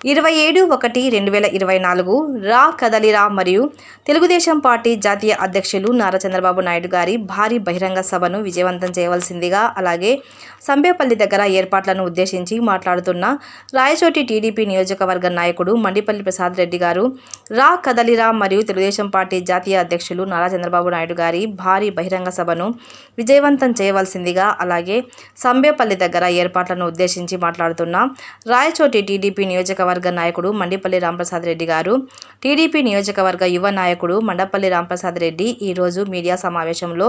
ఇరవై ఏడు ఒకటి రెండు వేల ఇరవై నాలుగు రా కదలిరా మరియు తెలుగుదేశం పార్టీ జాతీయ అధ్యక్షులు నారా చంద్రబాబు నాయుడు గారి భారీ బహిరంగ సభను విజయవంతం చేయవలసిందిగా అలాగే సంబేపల్లి దగ్గర ఏర్పాట్లను ఉద్దేశించి మాట్లాడుతున్న రాయచోటి టీడీపీ నియోజకవర్గ నాయకుడు మండిపల్లి ప్రసాద్ రెడ్డి గారు రా కదలిరా మరియు తెలుగుదేశం పార్టీ జాతీయ అధ్యక్షులు నారా చంద్రబాబు నాయుడు గారి భారీ బహిరంగ సభను విజయవంతం చేయవలసిందిగా అలాగే సంబేపల్లి దగ్గర ఏర్పాట్లను ఉద్దేశించి మాట్లాడుతున్న రాయచోటి టీడీపీ నియోజకవర్గ నాయకుడు మండిపల్లి రాంప్రసాద్ రెడ్డి గారు టీడీపీ నియోజకవర్గ యువ నాయకుడు మండపల్లి రాంప్రసాద్ రెడ్డి ఈరోజు మీడియా సమావేశంలో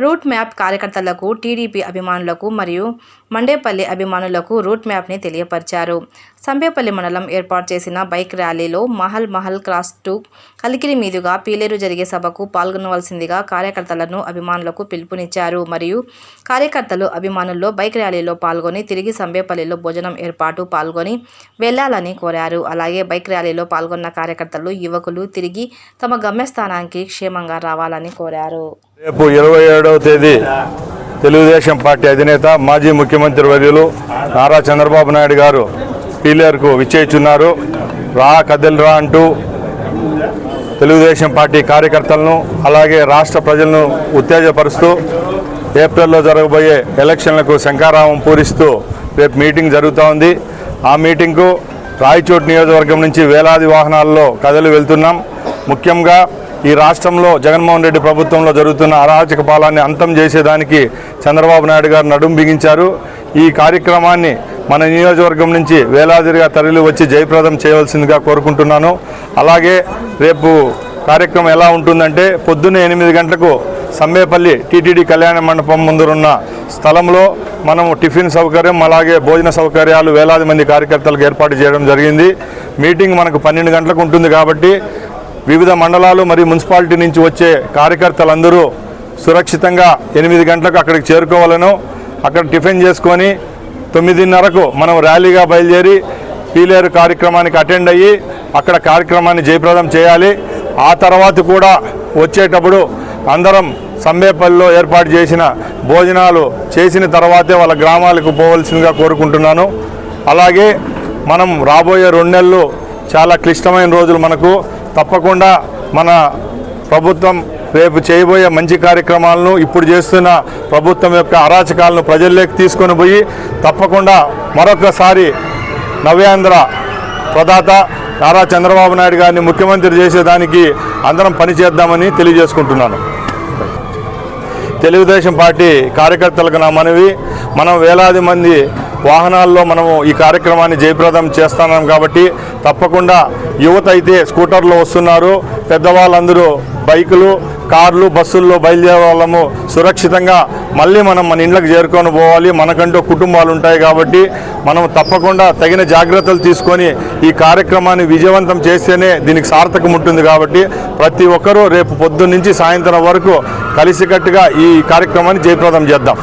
రూట్ మ్యాప్ కార్యకర్తలకు టీడీపీ అభిమానులకు మరియు మండేపల్లి అభిమానులకు రూట్ మ్యాప్ని తెలియపరిచారు. సంబేపల్లి మండలం ఏర్పాటు చేసిన బైక్ ర్యాలీలో మహల్ మహల్ క్రాస్ టు కలికిరి మీదుగా పీలేరు జరిగే సభకు పాల్గొనవలసిందిగా కార్యకర్తలను అభిమానులకు పిలుపునిచ్చారు. మరియు కార్యకర్తలు అభిమానుల్లో బైక్ ర్యాలీలో పాల్గొని తిరిగి సంబేపల్లిలో భోజనం ఏర్పాటు పాల్గొని వెళ్ళాలని కోరారు. అలాగే బైక్ ర్యాలీలో పాల్గొన్న కార్యకర్తలు యువకులు తిరిగి తమ గమ్యస్థానానికి క్షేమంగా రావాలని కోరారు. రేపు ఇరవై ఏడవ తేదీ తెలుగుదేశం పార్టీ అధినేత మాజీ ముఖ్యమంత్రి వర్యులు నారా చంద్రబాబు నాయుడు గారు పీలేరుకు విచ్చేస్తున్నారు రా కదలిరా అంటూ తెలుగుదేశం పార్టీ కార్యకర్తలను అలాగే రాష్ట్ర ప్రజలను ఉత్తేజపరుస్తూ ఏప్రిల్లో జరగబోయే ఎలక్షన్లకు శంకారావం పూరిస్తూ రేపు మీటింగ్ జరుగుతూ ఉంది. ఆ మీటింగ్కు రాయచోటి నియోజకవర్గం నుంచి వేలాది వాహనాల్లో కథలు వెళ్తున్నాం. ముఖ్యంగా ఈ రాష్ట్రంలో జగన్మోహన్ రెడ్డి ప్రభుత్వంలో జరుగుతున్న అరాచక పాలాన్ని అంతం చేసేదానికి చంద్రబాబు నాయుడు గారు నడుం బిగించారు. ఈ కార్యక్రమాన్ని మన నియోజకవర్గం నుంచి వేలాదిరిగా తరలి వచ్చి జయప్రదం చేయవలసిందిగా కోరుకుంటున్నాను. అలాగే రేపు కార్యక్రమం ఎలా ఉంటుందంటే పొద్దున్నే ఎనిమిది గంటలకు సమ్మేపల్లి టీటీడీ కళ్యాణ మండపం ముందున్న స్థలంలో మనము టిఫిన్ సౌకర్యం అలాగే భోజన సౌకర్యాలు వేలాది మంది కార్యకర్తలకు ఏర్పాటు చేయడం జరిగింది. మీటింగ్ మనకు పన్నెండు గంటలకు ఉంటుంది కాబట్టి వివిధ మండలాలు మరియు మున్సిపాలిటీ నుంచి వచ్చే కార్యకర్తలందరూ సురక్షితంగా ఎనిమిది గంటలకు అక్కడికి చేరుకోవాలను అక్కడ టిఫిన్ చేసుకొని తొమ్మిదిన్నరకు మనం ర్యాలీగా బయలుదేరి పీలేరు కార్యక్రమానికి అటెండ్ అయ్యి అక్కడ కార్యక్రమాన్ని జయప్రదం చేయాలి. ఆ తర్వాత కూడా వచ్చేటప్పుడు అందరం సంబేపల్లిలో ఏర్పాటు చేసిన భోజనాలు చేసిన తర్వాతే వాళ్ళ గ్రామాలకు పోవలసిందిగా కోరుకుంటున్నాను. అలాగే మనం రాబోయే రెండు నెలలు చాలా క్లిష్టమైన రోజులు మనకు. తప్పకుండా మన ప్రభుత్వం రేపు చేయబోయే మంచి కార్యక్రమాలను ఇప్పుడు చేస్తున్న ప్రభుత్వం యొక్క అరాచకాలను ప్రజల్లోకి తీసుకొని పోయి తప్పకుండా మరొకసారి నవ్యాంధ్ర ప్రదాత నారా చంద్రబాబు నాయుడు గారిని ముఖ్యమంత్రి చేసేదానికి అందరం పనిచేద్దామని తెలియజేసుకుంటున్నాను. తెలుగుదేశం పార్టీ కార్యకర్తలకు నా మనవి మనం వేలాది మంది వాహనాల్లో మనము ఈ కార్యక్రమాన్ని జయప్రదం చేస్తున్నాం కాబట్టి తప్పకుండా యువత అయితే స్కూటర్లో వస్తున్నారు. పెద్దవాళ్ళందరూ బైకులు కార్లు బస్సుల్లో బయలుదేరే వాళ్ళము సురక్షితంగా మళ్ళీ మనం మన ఇండ్లకు చేరుకొని పోవాలి. మనకంటూ కుటుంబాలు ఉంటాయి కాబట్టి మనం తప్పకుండా తగిన జాగ్రత్తలు తీసుకొని ఈ కార్యక్రమాన్ని విజయవంతం చేస్తేనే దీనికి సార్థకం ఉంటుంది కాబట్టి ప్రతి ఒక్కరూ రేపు పొద్దున్న నుంచి సాయంత్రం వరకు కలిసికట్టుగా ఈ కార్యక్రమాన్ని జయప్రదం చేద్దాం.